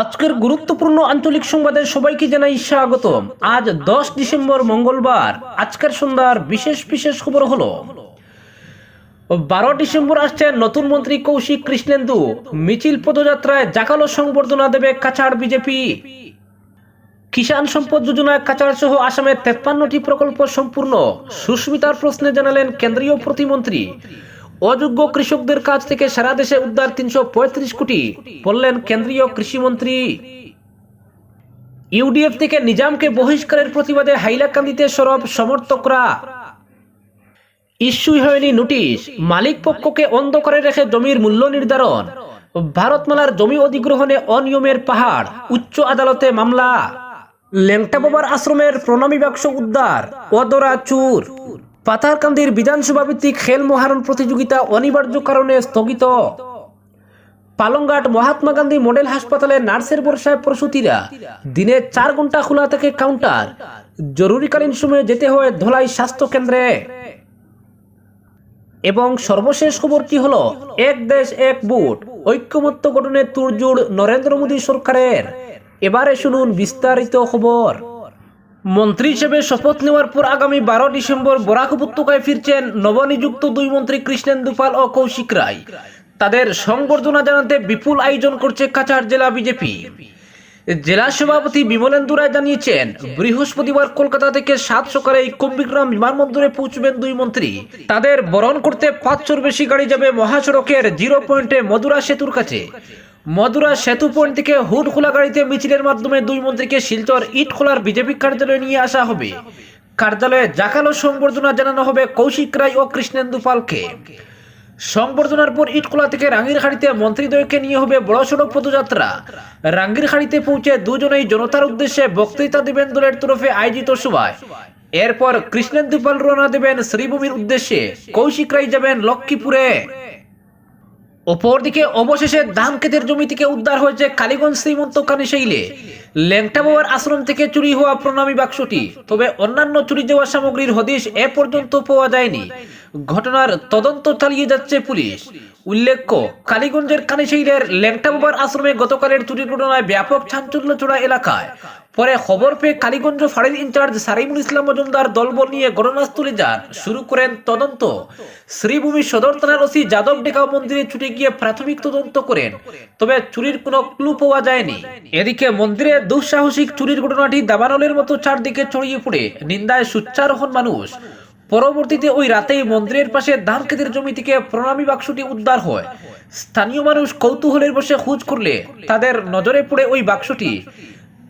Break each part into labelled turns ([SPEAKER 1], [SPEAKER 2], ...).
[SPEAKER 1] আজকের গুরুত্বপূর্ণ আঞ্চলিক সংবাদে সবাইকে জানাই স্বাগতম। আজ দশ ডিসেম্বর মঙ্গলবার, আজকের সন্ধ্যার বিশেষ বিশেষ খবর হলো, বারো ডিসেম্বর আসছে নতুন মন্ত্রী কৌশিক কৃষ্ণেন্দু। মিছিল পদযাত্রায় জাকালো সংবর্ধনা দেবে কাছাড় বিজেপি। কিষাণ সম্পদ যোজনায় কাছাড় সহ আসামের তেপ্পান্নটি প্রকল্প সম্পূর্ণ। সুস্মিতার প্রশ্নে জানালেন কেন্দ্রীয় প্রতিমন্ত্রী। অযোগ্য কৃষকদের কাছ থেকে সারা দেশে উদ্ধার তিনশো পঁয়ত্রিশ কোটি বললেন কেন্দ্রীয় কৃষিমন্ত্রী। ইউডিএফ থেকে নিজামকে বহিষ্কারের প্রতিবাদে হাইলাকান্দিতে সরব সমর্থকরা। ইস্যুই হয়নি নোটিশ, মালিক পক্ষকে অন্ধকারে রেখে জমির মূল্য নির্ধারণ। ভারতমালার জমি অধিগ্রহণে অনিয়মের পাহাড়, উচ্চ আদালতে মামলা। লেংটা বাবার আশ্রমের প্রণামী বাক্স উদ্ধার অদরা চুর পাথারকান্দির বিধানসভা ভিত্তিক খেল মহারণ প্রতিযোগিতা অনিবার্য কারণে স্থগিত। পালংঘাট মহাত্মা গান্ধী মডেল হাসপাতালে নার্সের বর্ষায় প্রসূতিরা দিনে চার ঘণ্টা খোলা থাকে কাউন্টার। জরুরিকালীন সময়ে যেতে হয় ধলাই স্বাস্থ্য কেন্দ্রে। এবং সর্বশেষ খবরটি হলো, এক দেশ, এক বুট ঐক্যমত্য গঠনের তুরজুড় নরেন্দ্র মোদী সরকারের। এবারে শুনুন বিস্তারিত খবর। মন্ত্রী হিসেবে শপথ নেওয়ার পর আগামী বারো ডিসেম্বর বরাক উপত্যকায় ফিরছেন নবনিযুক্ত দুই মন্ত্রী কৃষ্ণেন্দু পাল ও কৌশিক রায়। তাদের সংবর্ধনা জানাতে বিপুল আয়োজন করছে কাছাড় জেলা বিজেপি। জেলা সভাপতি বিমলেন্দু রায় জানিয়েছেন, বৃহস্পতিবার কলকাতা থেকে সাত সকালে কুম্বিগ্রাম বিমানবন্দরে পৌঁছবেন দুই মন্ত্রী। তাদের বরণ করতে পাঁচশোর বেশি গাড়ি যাবে মহাসড়কের জিরো পয়েন্টে মধুরা সেতুর কাছে। মধুরা সেতু পয়েন্ট থেকে হুট খোলা গাড়িতে মিছিলের মাধ্যমে দুই মন্ত্রীকে শিলচর ইট খোলার বিজেপি কার্যালয়ে নিয়ে আসা হবে। কার্যালয়ে জাকালো সংবর্ধনা জানানো হবে কৌশিক রায় ও কৃষ্ণেন্দু পালকে। সংবর্ধনার পর ইটখোলা থেকে রাঙ্গিরখাড়িতে মন্ত্রীদ্বয়কে নিয়ে হবে বড় সড়ক পদযাত্রা। রাঙ্গিরখাড়িতে পৌঁছে দুজনেই জনতার উদ্দেশ্যে বক্তৃতা দেবেন দলের তরফে আয়োজিত সভায়। এরপর কৃষ্ণেন্দু পাল রওনা দেবেন শ্রীভূমির উদ্দেশ্যে। কৌশিক রায় যাবেন লক্ষ্মীপুরে। অপরদিকে অবশেষে ধান ক্ষেতের জমি থেকে উদ্ধার হয়েছে কালীগঞ্জ শ্রীমন্ত কানিশৈলে ল্যাংটা বাবার আশ্রম থেকে চুরি হওয়া প্রণামী বাক্সটি, তবে অন্যান্য চুরি যাওয়া সামগ্রীর হদিশ এ পর্যন্ত পাওয়া যায়নি। ঘটনার তদন্ত চালিয়ে যাচ্ছে পুলিশ। উল্লেখ্য, কালীগঞ্জের কানিশৈলের ল্যাংটা বাবার আশ্রমে গতকালের চুরির ঘটনায় ব্যাপক চাঞ্চল্য চূড়া এলাকায় পরে খবর পেয়ে কালীগঞ্জ ফাঁড়ির ইনচার্জ সারিমুল ইসলাম মজুমদার দলবল নিয়ে ঘটনাস্থলে যান। শুরু করেন তদন্ত। শ্রীভূমি সদর থানার ওসি যাদব ডেকা মন্দিরে ছুটে গিয়ে প্রাথমিক তদন্ত করেন। তবে চুরির কোনো ক্লু পাওয়া যায়নি। এদিকে মন্দিরে দুঃসাহসিক চুরির ঘটনাটি দাবানলের মতো চারদিকে ছড়িয়ে পড়ে। নিন্দায় সুচ্চার হন মানুষ। পরবর্তীতে ওই রাতেই মন্দিরের পাশে ধান খেতের জমি থেকে প্রণামী বাক্সটি উদ্ধার হয়। স্থানীয় মানুষ কৌতূহলের বসে খোঁজ করলে তাদের নজরে পড়ে ওই বাক্সটি।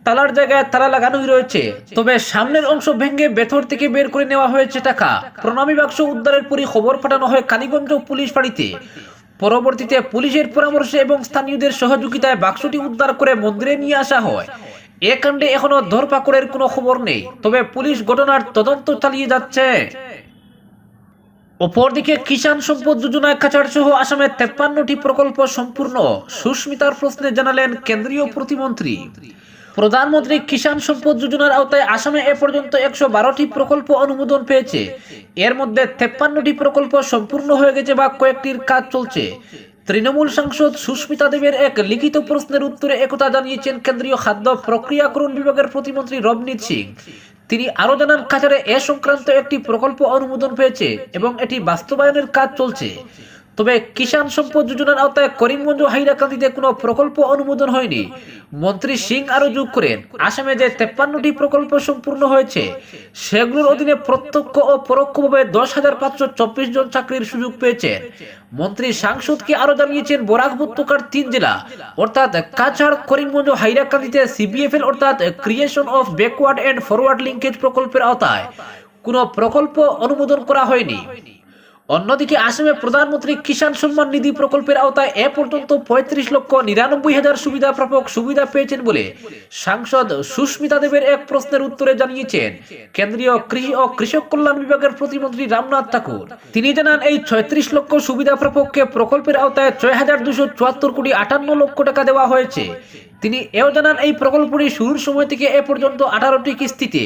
[SPEAKER 1] তালার জায়গায় তালা লাগানোই রয়েছে। তবে সামনের অংশ ভেঙে ভেতর থেকে বের করে নেওয়া হয়েছে টাকা। প্রণামী বাক্স উদ্ধারের পরই খবর পাঠানো হয় কালীগঞ্জ পুলিশ ফাঁড়িতে পরবর্তীতে পুলিশের পরামর্শে এবং স্থানীয়দের সহযোগিতায় বাক্সটি উদ্ধার করে মন্দিরে নিয়ে আসা হয়। এ কাণ্ডে এখনও ধরপাকড়ের কোনো খবর নেই। তবে পুলিশ ঘটনার তদন্ত চালিয়ে যাচ্ছে। অপরদিকে কিষাণ সম্পদ যোজনায় কাছাড় সহ আসামের তেপ্পান্নটি প্রকল্প সম্পূর্ণ। সুস্মিতার প্রশ্নে জানালেন কেন্দ্রীয় প্রতিমন্ত্রী। প্রধানমন্ত্রী কিষাণ সম্পদ যোজনার আওতায় আসামে এ পর্যন্ত একশো বারোটি প্রকল্প অনুমোদন পেয়েছে। এর মধ্যে তেপ্পান্নটি প্রকল্প সম্পূর্ণ হয়ে গেছে বা কয়েকটির কাজ চলছে। তৃণমূল সাংসদ সুস্মিতা দেবের এক লিখিত প্রশ্নের উত্তরে একথা জানিয়েছেন কেন্দ্রীয় খাদ্য প্রক্রিয়াকরণ বিভাগের প্রতিমন্ত্রী রবনীত সিং। তিনি আরও জানান, কাছাড়ে এ সংক্রান্ত একটি প্রকল্প অনুমোদন পেয়েছে এবং এটি বাস্তবায়নের কাজ চলছে। তবে কিষাণ সম্পদ যোজনার আওতায় করিমগঞ্জ হাইলাকান্দিতে কোনো প্রকল্প অনুমোদন হয়নি। মন্ত্রী সিং আরও যোগ করেন, আসামে যে তেপ্পান্নটি প্রকল্প সম্পূর্ণ হয়েছে, সেগুলোর অধীনে প্রত্যক্ষ ও পরোক্ষভাবে দশ হাজার পাঁচশো চব্বিশ জন চাকরির সুযোগ পেয়েছেন। মন্ত্রী সাংসদকে আরও জানিয়েছেন, বরাক উপত্যকার তিন জেলা, অর্থাৎ কাছাড়, করিমগঞ্জ হাইলাকান্দিতে সিবিএফ এর অর্থাৎ creation of backward and forward linkage প্রকল্পের আওতায় কোনো প্রকল্প অনুমোদন করা হয়নি। অন্যদিকে আসামে প্রধানমন্ত্রী কিষাণ সম্মান নিধি প্রকল্পের আওতায় এ পর্যন্ত পঁয়ত্রিশ লক্ষ নিরানব্বই হাজার সুবিধা প্রাপক সুবিধা পেয়েছেন বলে সাংসদ সুস্মিতা দেবের এক প্রশ্নের উত্তরে জানিয়েছেন, কেন্দ্রীয় কৃষি ও কৃষক কল্যাণ বিভাগের প্রতিমন্ত্রী রামনাথ ঠাকুর। তিনি জানান, এই ছয়ত্রিশ লক্ষ সুবিধা প্রাপককে প্রকল্পের আওতায় ছয় হাজার দুশো চুয়াত্তর কোটি আটান্ন লক্ষ টাকা দেওয়া হয়েছে। তিনি এও জানান, এই প্রকল্পটি শুরুর সময় থেকে এ পর্যন্ত আঠারোটি কিস্তিতে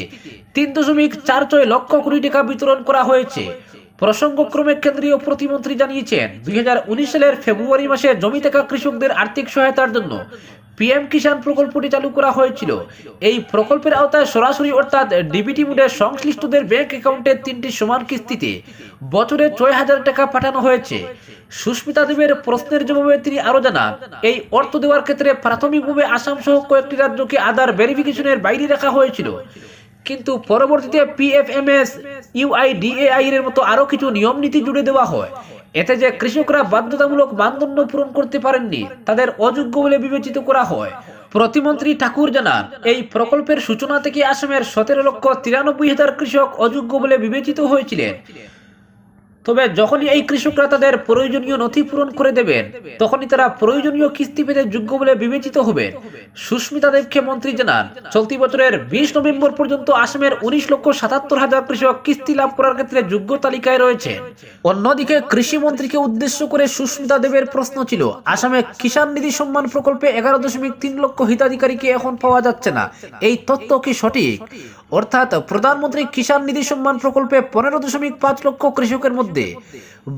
[SPEAKER 1] তিন দশমিক চার ছয় লক্ষ কোটি টাকা বিতরণ করা হয়েছে। প্রসঙ্গক্রমে কেন্দ্রীয় প্রতিমন্ত্রী জানিয়েছেন দু হাজার উনিশ সালের ফেব্রুয়ারি মাসে জমি থাকা কৃষকদের আর্থিক সহায়তার জন্য পিএম কিষাণ প্রকল্পটি চালু করা হয়েছিল। এই প্রকল্পের আওতায় সরাসরি অর্থাৎ ডিবিটি মোডে সংশ্লিষ্টদের ব্যাংক অ্যাকাউন্টে তিনটি সমান কিস্তিতে বছরে ছয় হাজার টাকা পাঠানো হয়েছে। সুস্মিতা দেবের প্রশ্নের জবাবে তিনি আরও জানান, এই অর্থ দেওয়ার ক্ষেত্রে প্রাথমিকভাবে আসাম সহ কয়েকটি রাজ্যকে আধার ভেরিফিকেশনের বাইরে রাখা হয়েছিল। কিন্তু পরবর্তীতে পিএফএমএস ইউআইডিএআই এর মতো আরও কিছু নিয়ম নীতি জুড়ে দেওয়া হয়। এতে যে কৃষকরা বাধ্যতামূলক মানদণ্ড পূরণ করতে পারেননি, তাদের অযোগ্য বলে বিবেচিত করা হয়। প্রতিমন্ত্রী ঠাকুর জানান, এই প্রকল্পের সূচনা থেকে আসামের সতেরো লক্ষ তিরানব্বই হাজার কৃষক অযোগ্য বলে বিবেচিত হয়েছিলেন। তবে যখনই এই কৃষকরা তাদের প্রয়োজনীয় নথি পূরণ করে দেবেন, তখনই তারা প্রয়োজনীয় কিস্তি পেতে যোগ্য বলে বিবেচিত হবে সুস্মিতা দেবকে মন্ত্রী জানান, চলতি বছরের বিশ নভেম্বর পর্যন্ত আসামের উনিশ লক্ষ সাতাত্তর হাজার কৃষক কিস্তি লাভ করার ক্ষেত্রে যোগ্য তালিকায় রয়েছে। অন্যদিকে কৃষি মন্ত্রীকে উদ্দেশ্য করে সুস্মিতা দেবের প্রশ্ন ছিল, আসামে কিষাণ নিধি সম্মান প্রকল্পে এগারো দশমিক তিন লক্ষ হিতাধিকারীকে এখন পাওয়া যাচ্ছে না। এই তথ্য কি সঠিক? অর্থাৎ প্রধানমন্ত্রী কিষাণ নিধি সম্মান প্রকল্পে পনেরো দশমিক পাঁচ লক্ষ কৃষকের মধ্যে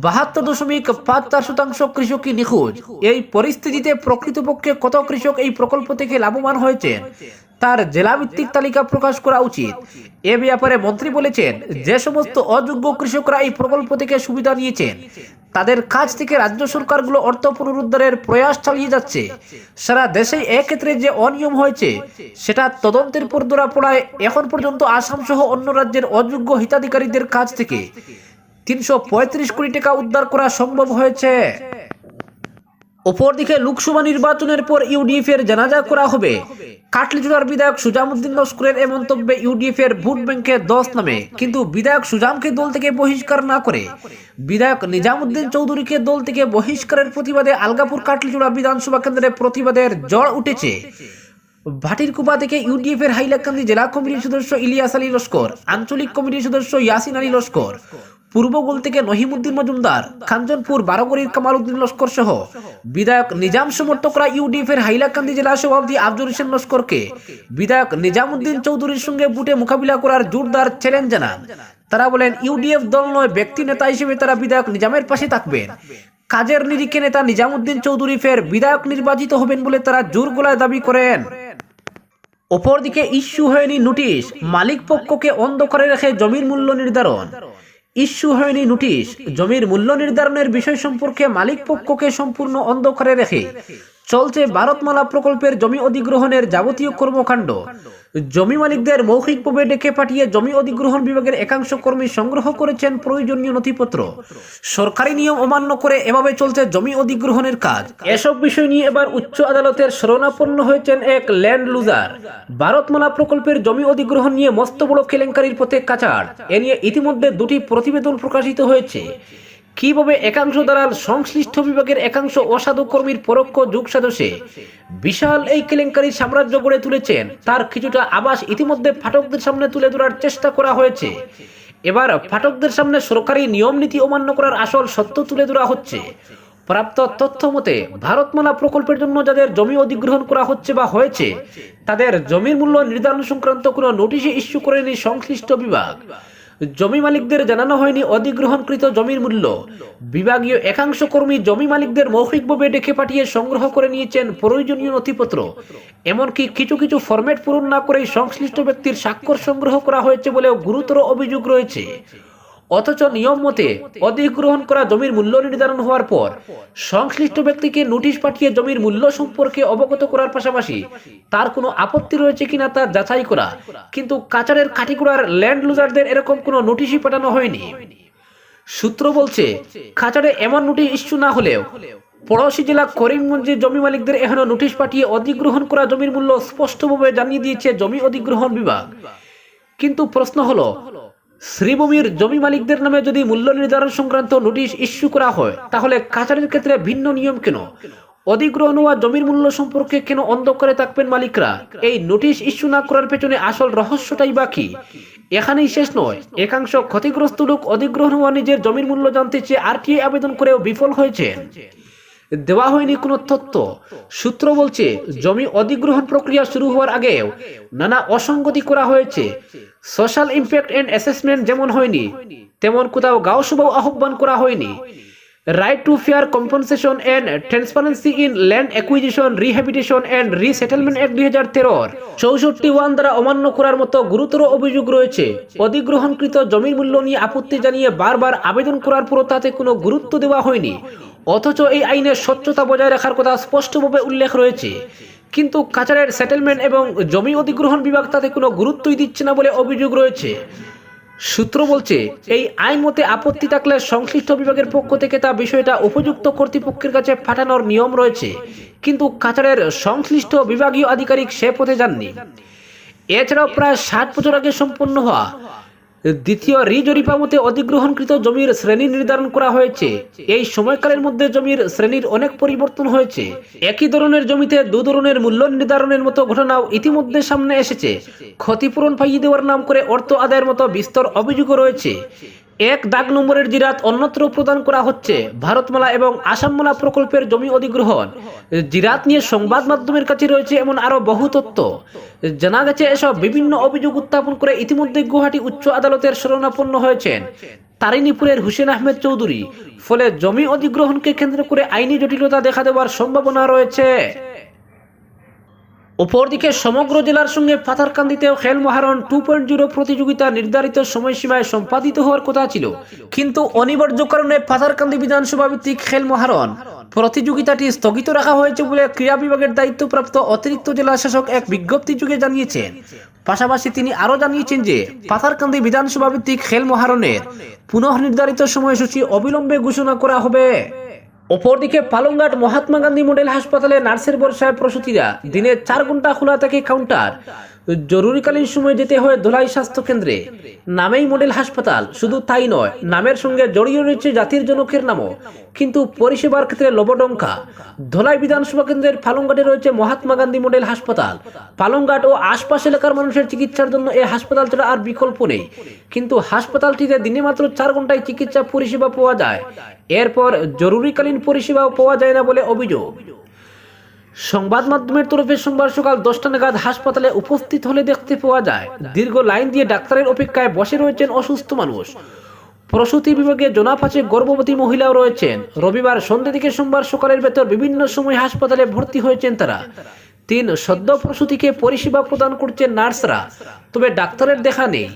[SPEAKER 1] বাহাত্তর দশমিক পাঁচ চার শতাংশ কৃষকই নিখোঁজ। এই পরিস্থিতিতে প্রকৃতপক্ষে কত কৃষক এই প্রকল্প থেকে লাভবান হয়েছেন? তার জেলাভিত্তিক তালিকা প্রকাশ করা উচিত। এ ব্যাপারে মন্ত্রী বলেছেন, যে সমস্ত অযোগ্য কৃষকরা এই প্রকল্প থেকে সুবিধা নিয়েছেন, তাদের কাছ থেকে রাজ্য সরকারগুলো অর্থ পুনরুদ্ধারের প্রয়াস চালিয়ে যাচ্ছে। সারা দেশে এক্ষেত্রে যে অনিয়ম হয়েছে, সেটা তদন্তের পর ধরা পড়ায় এখন পর্যন্ত আসাম সহ অন্য রাজ্যের অযোগ্য হিতাধিকারীদের কাছ থেকে তিনশো পঁয়ত্রিশ কোটি টাকা উদ্ধার করা সম্ভব হয়েছে। অপরদিকে লোকসভা নির্বাচনের পর ইউডিএফ এর জানাজা করা হবে। কাটলিচুড়ার বিধায়ক সুজামুদ্দিন লস্করের এ মন্তব্যে ইউডিএফ এর ভোট ব্যাংকে দশ নামে, কিন্তু বিধায়ক সুজামকে দল থেকে বহিষ্কার না করে। বিধায়ক নিজামুদ্দিন চৌধুরীকে দল থেকে বহিষ্কারের প্রতিবাদে আলগাপুর কাটলিচুড়া বিধানসভা কেন্দ্রে প্রতিবাদের জ্বর উঠেছে। ভাটিরকুপা থেকে ইউডিএফ এর হাইলাকান্দি জেলা কমিটির সদস্য ইলিয়াস আলী লস্কর, আঞ্চলিক কমিটির সদস্য ইয়াসিন আলী লস্কর পূর্বগোল থেকে নহিমুদ্দিন মজুমদার, খানজনপুর বারোগড়ির কামাল উদ্দিন লস্কর সহ বিধায়ক নিজাম সমর্থকরা ইউডিএফ এর হাইলাকান্দি জেলা সভাপতি আব্দুল হোসেন লস্করকে। বিধায়ক নিজামুদ্দিন চৌধুরীর সঙ্গে বুটে মোকাবিলা করার জোরদার চ্যালেঞ্জ জানান। তারা বলেন, ইউডিএফ দল নয়, ব্যক্তি নেতা হিসেবে তারা বিধায়ক নিজামের পাশে থাকবেন। কাজের নিরিখে নেতা নিজামুদ্দিন চৌধুরী ফের বিধায়ক নির্বাচিত হবেন বলে তারা জোর গলায় দাবি করেন। অপরদিকে ইস্যু হয়নি নোটিশ, মালিক পক্ষকে অন্ধকারে রেখে জমির মূল্য নির্ধারণ। ইস্যু হয়নি নোটিশ। জমির মূল্য নির্ধারণের বিষয় সম্পর্কে মালিক পক্ষকে সম্পূর্ণ অন্ধকারে রেখে চলছে ভারতমালা প্রকল্পের জমি অধিগ্রহণের যাবতীয় কর্মকাণ্ড। জমি মালিকদের মৌখিকভাবে ডেকে পাঠিয়ে জমি অধিগ্রহণ বিভাগের একাংশ কর্মী সংগ্রহ করেছেন প্রয়োজনীয় নথিপত্র। সরকারি নিয়ম অমান্য করে এভাবে চলছে জমি অধিগ্রহণের কাজ। এসব বিষয় নিয়ে এবার উচ্চ আদালতের শরণাপন্ন হয়েছেন এক ল্যান্ড লুজার। ভারতমালা প্রকল্পের জমি অধিগ্রহণ নিয়ে মস্ত বড় কেলেঙ্কারির পথে কাচার এ নিয়ে ইতিমধ্যে দুটি প্রতিবেদন প্রকাশিত হয়েছে। কীভাবে একাংশ দালাল সংশ্লিষ্ট বিভাগের একাংশ অসাধু কর্মীর পরোক্ষ যোগ সাদসে বিশাল এই কেলেঙ্কারি সাম্রাজ্য গড়ে তুলেছেন, তার কিছুটা আবাস ইতিমধ্যে ফাটকদের সামনে তুলে ধরার চেষ্টা করা হয়েছে। এবার ফাটকদের সামনে সরকারি নিয়ম নীতি অমান্য করার আসল সত্য তুলে ধরা হচ্ছে। প্রাপ্ত তথ্য মতে, ভারতমালা প্রকল্পের জন্য যাদের জমি অধিগ্রহণ করা হচ্ছে বা হয়েছে, তাদের জমির মূল্য নির্ধারণ সংক্রান্ত কোনো নোটিশে ইস্যু করেনি সংশ্লিষ্ট বিভাগ। জমি মালিকদের জানানো হয়নি অধিগ্রহণকৃত জমির মূল্য। বিভাগীয় একাংশ কর্মী জমি মালিকদের মৌখিকভাবে ডেকে পাঠিয়ে সংগ্রহ করে নিয়েছেন প্রয়োজনীয় নথিপত্র। এমনকি কিছু কিছু ফরম্যাট পূরণ না করেই সংশ্লিষ্ট ব্যক্তির স্বাক্ষর সংগ্রহ করা হয়েছে বলেও গুরুতর অভিযোগ রয়েছে। অথচ নিয়ম মতে অধিগ্রহণ করা জমির মূল্য নির্ধারণ হওয়ার পর সংশ্লিষ্ট ব্যক্তিকে নোটিশ পাঠিয়ে জমির মূল্য সম্পর্কে অবগত করার পাশাপাশি তার কোনো আপত্তি রয়েছে কিনা তা যাচাই করা, কিন্তু কাচারের কাঠিগুড়ার ল্যান্ড লুজারদের এরকম কোনো নোটিশই পাঠানো হয়নি। সূত্র বলছে খাচারে এমন নোটিশ ইস্যু না হলেও পড়োশী জেলা করিমগঞ্জের জমি মালিকদের এখনও নোটিশ পাঠিয়ে অধিগ্রহণ করা জমির মূল্য স্পষ্টভাবে জানিয়ে দিয়েছে জমি অধিগ্রহণ বিভাগ। কিন্তু প্রশ্ন হলো শ্রীভূমির জমি মালিকদের নামে যদি মূল্য নির্ধারণ সংক্রান্ত নোটিশ ইস্যু করা হয়, তাহলে কাছারির ক্ষেত্রে ভিন্ন নিয়ম কেন? অধিগ্রহণ হওয়া জমির মূল্য সম্পর্কে কেন অন্ধকারে থাকবেন মালিকরা? এই নোটিশ ইস্যু না করার পেছনে আসল রহস্যটাই বাকি এখানেই শেষ নয়। একাংশ ক্ষতিগ্রস্ত লোক অধিগ্রহণ হওয়া নিজের জমির মূল্য জানতে চেয়ে আর আরটিআই আবেদন করেও বিফল হয়েছেন দেওয়া হয়নি কোনো তথ্য। সূত্র বলছে, জমি অধিগ্রহণ প্রক্রিয়া শুরু হওয়ার আগেও নানা অসঙ্গতি করা হয়েছে। সোশ্যাল ইম্প্যাক্ট এন্ড অ্যাসেসমেন্ট যেমন হয়নি, তেমন কোথাও গাঁও সভাও আহ্বান করা হয়নি। Right to fair compensation and transparency in land acquisition rehabilitation and resettlement act দুই হাজার তেরোর চৌষট্টি ওয়ান দ্বারা অমান্য করার মতো গুরুতর অভিযোগ রয়েছে। অধিগ্রহণকৃত জমির মূল্য নিয়ে আপত্তি জানিয়ে বারবার আবেদন করার পরও তাতে কোনো গুরুত্ব দেওয়া হয়নি। অথচ এই আইনের স্বচ্ছতা বজায় রাখার কথা স্পষ্টভাবে উল্লেখ রয়েছে। কিন্তু কাছাড়ের সেটেলমেন্ট এবং জমি অধিগ্রহণ বিভাগ তাতে কোনো গুরুত্বই দিচ্ছে না বলে অভিযোগ রয়েছে। সূত্র বলছে, এই আইন মতে আপত্তি থাকলে সংশ্লিষ্ট বিভাগের পক্ষ থেকে তা বিষয়টা উপযুক্ত কর্তৃপক্ষের কাছে পাঠানোর নিয়ম রয়েছে। কিন্তু কাছাড়ের সংশ্লিষ্ট বিভাগীয় আধিকারিক সে পথে যাননি। এছাড়াও প্রায় ষাট বছর আগে সম্পন্ন হওয়া দ্বিতীয় রিজরিপা মতে অধিগ্রহণকৃত জমির শ্রেণি নির্ধারণ করা হয়েছে। এই সময়কালের মধ্যে জমির শ্রেণির অনেক পরিবর্তন হয়েছে। একই ধরনের জমিতে দু ধরনের মূল্য নির্ধারণের মতো ঘটনাও ইতিমধ্যে সামনে এসেছে। ক্ষতিপূরণ পাইয়ে দেওয়ার নাম করে অর্থ আদায়ের মতো বিস্তর অভিযোগও রয়েছে। এক দাগ নম্বরের জিরাত অন্যত্র প্রদান করা হচ্ছে। ভারতমালা এবং আসামমালা প্রকল্পের জমি অধিগ্রহণ। জিরাত নিয়ে সংবাদ মাধ্যমের কাছে রয়েছে এমন আরও বহু তথ্য। জানা গেছে, এসব বিভিন্ন অভিযোগ উত্থাপন করে ইতিমধ্যে গুয়াহাটি উচ্চ আদালতের শরণাপন্ন হয়েছেন। তারিনীপুরের হুসেন আহমেদ চৌধুরী। ফলে জমি অধিগ্রহণকে কেন্দ্র করে আইনি জটিলতা দেখা দেওয়ার সম্ভাবনা রয়েছে। অপরদিকে সমগ্র জেলার সঙ্গে পাথারকান্দিতেও খেল মহারণ টু পয়েন্ট জিরো প্রতিযোগিতা নির্ধারিত সময়সীমায় সম্পাদিত হওয়ার কথা ছিল। কিন্তু অনিবার্য কারণে পাথারকান্দি বিধানসভা ভিত্তিক খেল মহারণ প্রতিযোগিতাটি স্থগিত রাখা হয়েছে বলে ক্রীড়া বিভাগের দায়িত্বপ্রাপ্ত অতিরিক্ত জেলা শাসক এক বিজ্ঞপ্তি যুগে জানিয়েছেন পাশাপাশি তিনি আরও জানিয়েছেন যে, পাথারকান্দি বিধানসভা ভিত্তিক খেল মহারণের পুনঃ নির্ধারিত সময়সূচি অবিলম্বে ঘোষণা করা হবে। অপরদিকে পালংঘাট মহাত্মা গান্ধী মডেল হাসপাতালে নার্সের বর্ষায় প্রসূতিরা দিনে চার ঘণ্টা খোলা থাকে কাউন্টার জরুরিকালীন সময় যেতে হয় ধলাই স্বাস্থ্য কেন্দ্রে। নামেই মডেল হাসপাতাল, শুধু তাই নয়, নামের সঙ্গে জড়িয়ে রয়েছে জাতির জনকের নামও। কিন্তু পরিষেবার ক্ষেত্রে লবডঙ্কা। ধলাই বিধানসভা কেন্দ্রের পালংঘাটে রয়েছে মহাত্মা গান্ধী মডেল হাসপাতাল। পালংঘাট ও আশপাশ এলাকার মানুষের চিকিৎসার জন্য এই হাসপাতাল ছাড়া আর বিকল্প নেই। কিন্তু হাসপাতালটিতে দিনে মাত্র চার ঘন্টায় চিকিৎসা পরিষেবা পাওয়া যায়। এরপর জরুরিকালীন পরিষেবাও পাওয়া যায় না বলে অভিযোগ। সংবাদ মাধ্যমের তরফে সোমবার সকাল দশটা নাগাদ হাসপাতালে উপস্থিত হলে দেখতে পাওয়া যায়, দীর্ঘ লাইন দিয়ে ডাক্তারের অপেক্ষায় বসে রয়েছেন অসুস্থ মানুষ। প্রসূতি বিভাগে জোনাফাচে গর্ভবতী মহিলাও রয়েছেন। রবিবার সন্ধ্যা থেকে সোমবার সকালের ভেতর বিভিন্ন সময় হাসপাতালে ভর্তি হয়েছেন তারা। তিন সদ্য প্রসূতিকে পরিষেবা প্রদান করছেন নার্সরা, তবে ডাক্তারের দেখা নেই।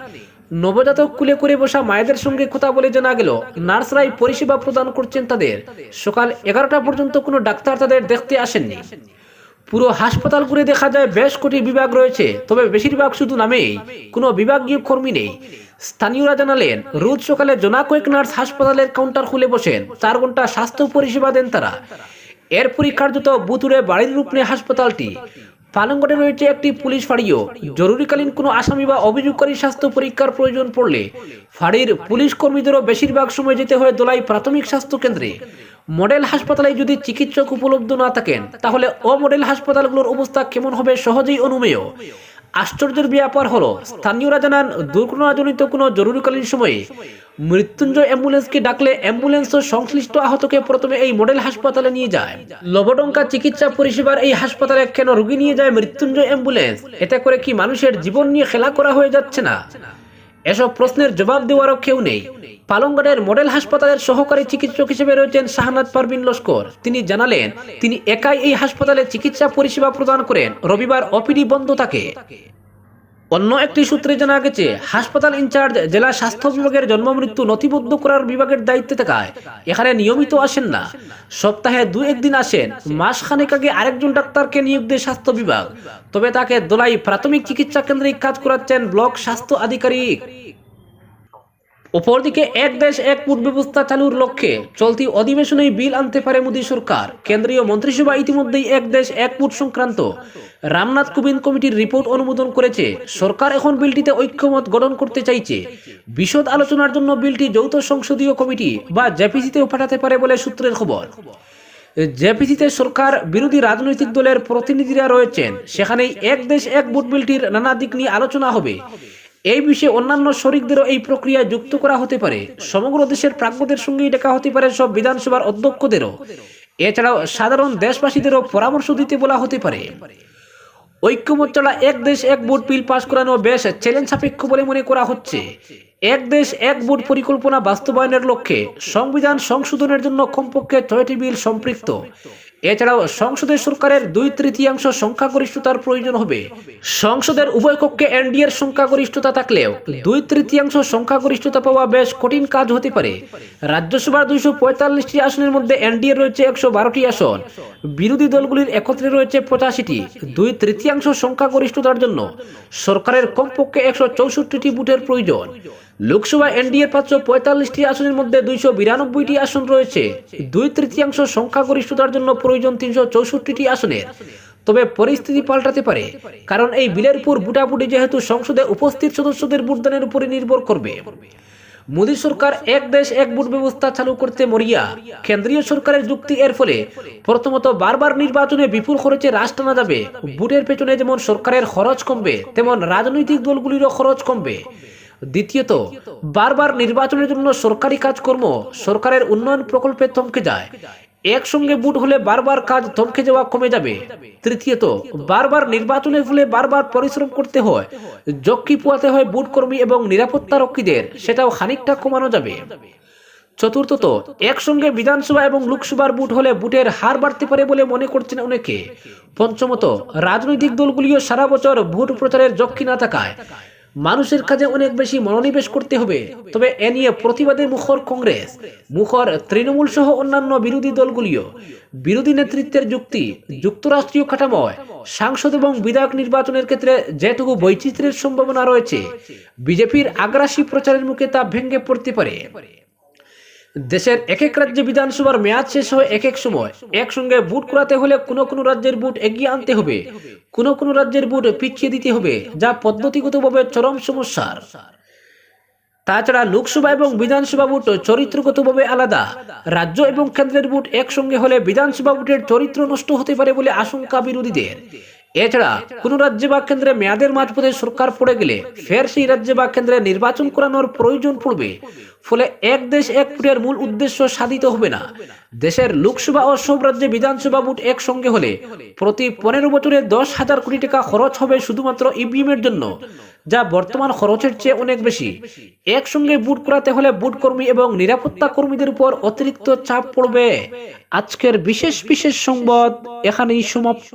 [SPEAKER 1] নবজাতক কুলে করে বসা মায়েদের সঙ্গে কথা বলে জানা গেল, নার্সরাই পরিষেবা প্রদান করছেন তাদের। সকাল এগারোটা পর্যন্ত কোনো ডাক্তার তাদের দেখতে আসেননি। পুরো হাসপাতাল ঘুরে দেখা যায় বেশ কোটি বিভাগ রয়েছে, তবে বেশিরভাগ শুধু নামেই, কোনো বিভাগীয় কর্মী নেই। স্থানীয়রা জানালেন, রোজ সকালে জোনা কয়েক নার্স হাসপাতালের কাউন্টার খুলে বসেন, চার ঘণ্টা স্বাস্থ্য পরিষেবা দেন তারা। এরপরই কার্যত বুতুরে বাড়ির রূপ নেয় হাসপাতালটি। পালংঘাটে রয়েছে একটি পুলিশ ফাঁড়িও। জরুরিকালীন কোনো আসামি বা অভিযোগকারী স্বাস্থ্য পরীক্ষার প্রয়োজন পড়লে ফাঁড়ির পুলিশ কর্মীদেরও বেশিরভাগ সময় যেতে হয় দোলাই প্রাথমিক স্বাস্থ্য কেন্দ্রে। মডেল হাসপাতালে যদি চিকিৎসক উপলব্ধ না থাকেন, তাহলে অমডেল হাসপাতালগুলোর অবস্থা কেমন হবে সহজেই অনুমেয়। আশ্চর্যের ব্যাপার হলো, স্থানীয়রা জানান, দুর্ঘটনাজনিত কোনো জরুরিকালীন সময়ে মৃত্যুঞ্জয় অ্যাম্বুলেন্সকে ডাকলে অ্যাম্বুলেন্স ও সংশ্লিষ্ট আহতকে প্রথমে এই মডেল হাসপাতালে নিয়ে যায়। লবডঙ্কা চিকিৎসা পরিষেবার এই হাসপাতালে কেন রোগী নিয়ে যায় মৃত্যুঞ্জয় অ্যাম্বুলেন্স? এতে করে কি মানুষের জীবন নিয়ে খেলা করা হয়ে যাচ্ছে না? এসব প্রশ্নের জবাব দেওয়ারও কেউ নেই। পালংগড়ের মডেল হাসপাতালের সহকারী চিকিৎসক হিসেবে রয়েছেন শাহনাদ পারভিন লস্কর। তিনি জানালেন, তিনি একাই এই হাসপাতালে চিকিৎসা পরিষেবা প্রদান করেন। রবিবার অপিডি বন্ধ থাকে। অন্য একটি সূত্রে জানা গেছে, হাসপাতাল ইনচার্জ জেলা স্বাস্থ্য বিভাগের জন্ম মৃত্যু নথিবদ্ধ করার বিভাগের দায়িত্বে থাকায় এখানে নিয়মিত আসেন না। সপ্তাহে দু একদিন আসেন মাস খানেক আগে আরেকজন ডাক্তারকে নিয়োগ দেয় স্বাস্থ্য বিভাগ। তবে তাকে দোলাই প্রাথমিক চিকিৎসা কেন্দ্রে কাজ করাচ্ছেন ব্লক স্বাস্থ্য আধিকারিক। অপরদিকে এক দেশ, এক ফুট ব্যবস্থা চালুর লক্ষ্যে চলতি অধিবেশনেই বিল আনতে পারে মোদী সরকার। কেন্দ্রীয় মন্ত্রিসভা ইতিমধ্যেই এক দেশ, এক ফুট সংক্রান্ত রামনাথ কোবিন্দ কমিটির রিপোর্ট অনুমোদন করেছে। সরকার এখন বিলটিতে ঐক্যমত গঠন করতে চাইছে। বিশদ আলোচনার জন্য বিলটি যৌথ সংসদীয় কমিটি বা জেপিসিতেও পাঠাতে পারে বলে সূত্রের খবর। জেপিসিতে সরকার বিরোধী রাজনৈতিক দলের প্রতিনিধিরা রয়েছেন। সেখানেই এক দেশ, এক ভোট বিলটির নানা দিক নিয়ে আলোচনা হবে। এই বিষয়ে অন্যান্য শরিকদেরও এই প্রক্রিয়ায় যুক্ত করা হতে পারে। সমগ্র দেশের প্রাজ্ঞদের সঙ্গেই দেখা হতে পারে সব বিধানসভার অধ্যক্ষদেরও। এছাড়াও সাধারণ দেশবাসীদেরও পরামর্শ দিতে বলা হতে পারে। ঐক্যমত ছাড়া এক দেশ এক ভোট বিল পাশ করানো বেশ চ্যালেঞ্জ সাপেক্ষ বলে মনে করা হচ্ছে। এক দেশ এক ভোট পরিকল্পনা বাস্তবায়নের লক্ষ্যে সংবিধান সংশোধনের জন্য কমপক্ষে ছয়টি বিল সম্পৃক্ত। এছাড়াও সংসদের সরকারের দুই তৃতীয়াংশ সংখ্যাগরিষ্ঠতার প্রয়োজন হবে। সংসদের উভয় কক্ষে এনডিএর সংখ্যাগরিষ্ঠতা থাকলেও দুই তৃতীয়াংশ সংখ্যাগরিষ্ঠতা পাওয়া বেশ কঠিন কাজ হতে পারে। রাজ্যসভার দুইশো পঁয়তাল্লিশটি আসনের মধ্যে এনডিএ রয়েছে একশো বারোটি আসন। বিরোধী দলগুলির একত্রে রয়েছে পঁচাশিটি। দুই তৃতীয়াংশ সংখ্যাগরিষ্ঠতার জন্য সরকারের কমপক্ষে একশো চৌষট্টিটি বুথের প্রয়োজন। লোকসভা এনডিএর পাঁচশো পঁয়তাল্লিশটি আসনের মধ্যে দুইশো বিরানব্বইটি আসন রয়েছে। দুই তৃতীয়াংশ সংখ্যাগরিষ্ঠতার জন্য প্রয়োজন তিনশো চৌষট্টিটি আসনের তবে পরিস্থিতি পাল্টাতে পারে, কারণ এই বিলের উপর বুটাবুটি যেহেতু সংসদে উপস্থিত সদস্যদের ভোটদানের উপরে নির্ভর করবে। মোদী সরকার এক দেশ এক ভোট ব্যবস্থা চালু করতে মরিয়া, কেন্দ্রীয় সরকারের যুক্তি এর ফলে প্রথমত বারবার নির্বাচনে বিপুল খরচে রাশ টানা যাবে। ভোটের পেছনে যেমন সরকারের খরচ কমবে, তেমন রাজনৈতিক দলগুলিরও খরচ কমবে। দ্বিতীয়ত, বারবার নির্বাচনের জন্য সরকারি কাজকর্ম, সরকারের উন্নয়ন প্রকল্পে থমকে যায়। একসঙ্গে বুট হলে বারবার কাজ থমকে যাওয়া কমে যাবে। তৃতীয়ত, বারবার নির্বাচনের ফলে বারবার পরিশ্রম করতে হয়। জক্কি পোয়াতে হয় বুট কর্মী এবং নিরাপত্তা রক্ষীদের, সেটাও খানিকটা কমানো যাবে। চতুর্থত, একসঙ্গে বিধানসভা এবং লোকসভার বুট হলে বুটের হার বাড়তে পারে বলে মনে করছেন অনেকে। পঞ্চমত, রাজনৈতিক দলগুলিও সারা বছর ভোট প্রচারের যক্ষী না থাকায় মানুষের কাজে অনেক বেশি মনোনিবেশ করতে হবে। তবে এ নিয়ে প্রতিবাদে মুখর কংগ্রেস, মুখর তৃণমূল সহ অন্যান্য বিরোধী দলগুলিও। বিরোধী নেতৃত্বের যুক্তি, যুক্তরাষ্ট্রীয় কাঠামোয়, সাংসদ এবং বিধায়ক নির্বাচনের ক্ষেত্রে যেটুকু বৈচিত্র্যের সম্ভাবনা রয়েছে, বিজেপির আগ্রাসী প্রচারের মুখে তা ভেঙে পড়তে পারে। দেশের এক এক রাজ্যে বিধানসভার মেয়াদ শেষ হয় এক এক সময়। একসঙ্গে বুট করাতে হলে কোনো কোনো রাজ্যের বুট এগিয়ে আনতে হবে। কোনো কোনো রাজ্যের বুট পিছিয়ে দিতে হবে, যা পদ্ধতিগতভাবে চরম সমস্যার। তাছাড়া লোকসভা এবং বিধানসভা ভোট চরিত্রগতভাবে আলাদা। রাজ্য এবং কেন্দ্রের ভোট একসঙ্গে হলে বিধানসভা ভোটের চরিত্র নষ্ট হতে পারে বলে আশঙ্কা বিরোধীদের। এছাড়া কোন রাজ্যে বা কেন্দ্রে মেয়াদের মাঝপথে সরকার পড়ে গেলে ফের সেই রাজ্যে বা কেন্দ্রে নির্বাচন করানোর প্রয়োজন পড়বে। ফলে এক দেশ এক ভোটের মূল উদ্দেশ্য সাধিত হবে না। দেশের লোকসভা ও সব রাজ্যে বিধানসভা ভোট একসঙ্গে হলে প্রতি পনেরো বছরে দশ হাজার কোটি টাকা খরচ হবে শুধুমাত্র ইভিএম এর জন্য যা বর্তমান খরচের চেয়ে অনেক বেশি। একসঙ্গে বুট করাতে হলে বুট কর্মী এবং নিরাপত্তা কর্মীদের উপর অতিরিক্ত চাপ পড়বে। আজকের বিশেষ বিশেষ সংবাদ এখানেই সমাপ্ত।